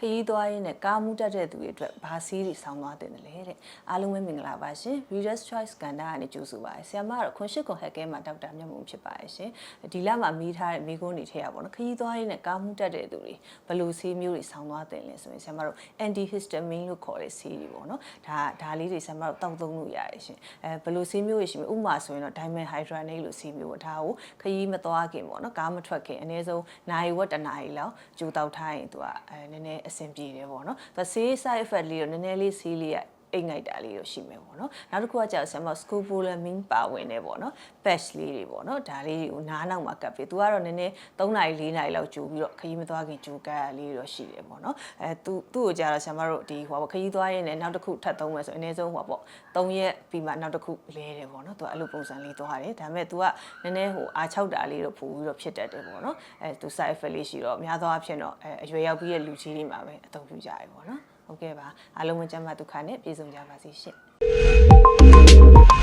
ခရီးသွားရင်းနဲ့ကားမှုတက်တဲ့သူတွေအတွက်ဘာစီးတွေဆောင်းသွားတင်တယ်လေတဲ့အားလုံးပဲမင်္ဂလာပါရှင် Reader's Choice ကဏ္ဍကနေကြိုဆိုပါရစေဆရာမကတော့ခွန်ရှိကွန်ဟက်ကဲမှာဒေါက်တာမြတ်မုံဖြစ်ပါရဲ့ရှင်ဒီလမှာမိထားတဲ့မိကုန်းတွေထည့်ရပါတော့ခရီးသွားရင်းနဲ့ကားမှုတက်တဲ့သူတွေဘယ်လိုဆေးမျိုးတွေဆောင်းသွားတင်လဲဆိုရင်ဆရာမတို့ antihistamine လို့ခေါ်တဲ့ဆေးတွေပေါ့နော်ဒါဒါလေးတွေဆရာမတို့တောက်သုံးလို့ရတယ်ရှင်အဲဘယ်လိုဆေးမျိုးတွေရှိမလဲဥပမာဆိုရင်တော့ diamond hydranate လို့ဆေးမျိုးပေါ့ဒါကိုခရီးမသွားခင်ပေါ့နော်ကားမထွက်ခင်အနည်းဆုံးနိုင်ဝက်တစ်နာရီလောက်ကြိုတောက်ထားရင်သူကအဲနည်းနည်းအဆင်ပြေတယ်ပေါ့နော်သူဆေး side effect လေးတော့နည်းနည်းလေးဆေးလေးက အိတ်ငိုက်တာလေးတော့ရှိမယ်ပေါ့နော်နောက်တစ်ခုကကြာဆရာမ scopolamine ပါဝင်နေပေါ့နော် patch လေးတွေပေါ့နော်ဒါလေးတွေကိုနားနောက်မှာကပ်ပြီးသူကတော့နည်းနည်း3နာရီ4နာရီလောက်ကြိုပြီးတော့ခရီးမသွားခင်ကြိုကပ်ရလေးတော့ရှိတယ်ပေါ့နော်အဲသူသူ့ကိုကြာတော့ဆရာမတို့ဒီဟိုခရီးသွားရင်းနဲ့နောက်တစ်ခုထပ်သုံးမယ်ဆိုအနည်းဆုံးဟိုပေါ့3ရက်ပြီးမှနောက်တစ်ခုလဲတယ်ပေါ့နော်သူကအဲ့လိုပုံစံလေးသွားတယ်ဒါပေမဲ့ तू ကနည်းနည်းဟိုအား6တာလေးတော့ပို့ပြီးတော့ဖြစ်တတ်တယ်ပေါ့နော်အဲ तू side effect လေးရှိတော့များသောအားဖြင့်တော့အဲအရွယ်ရောက်ပြီးတဲ့လူကြီးတွေမှာပဲအသုံးပြုကြရပေါ့နော် ဟုတ်ကဲ့ပါအားလုံးပဲကျန်းမာဒုက္ခနဲ့ပြည့်စုံကြပါစေရှင့်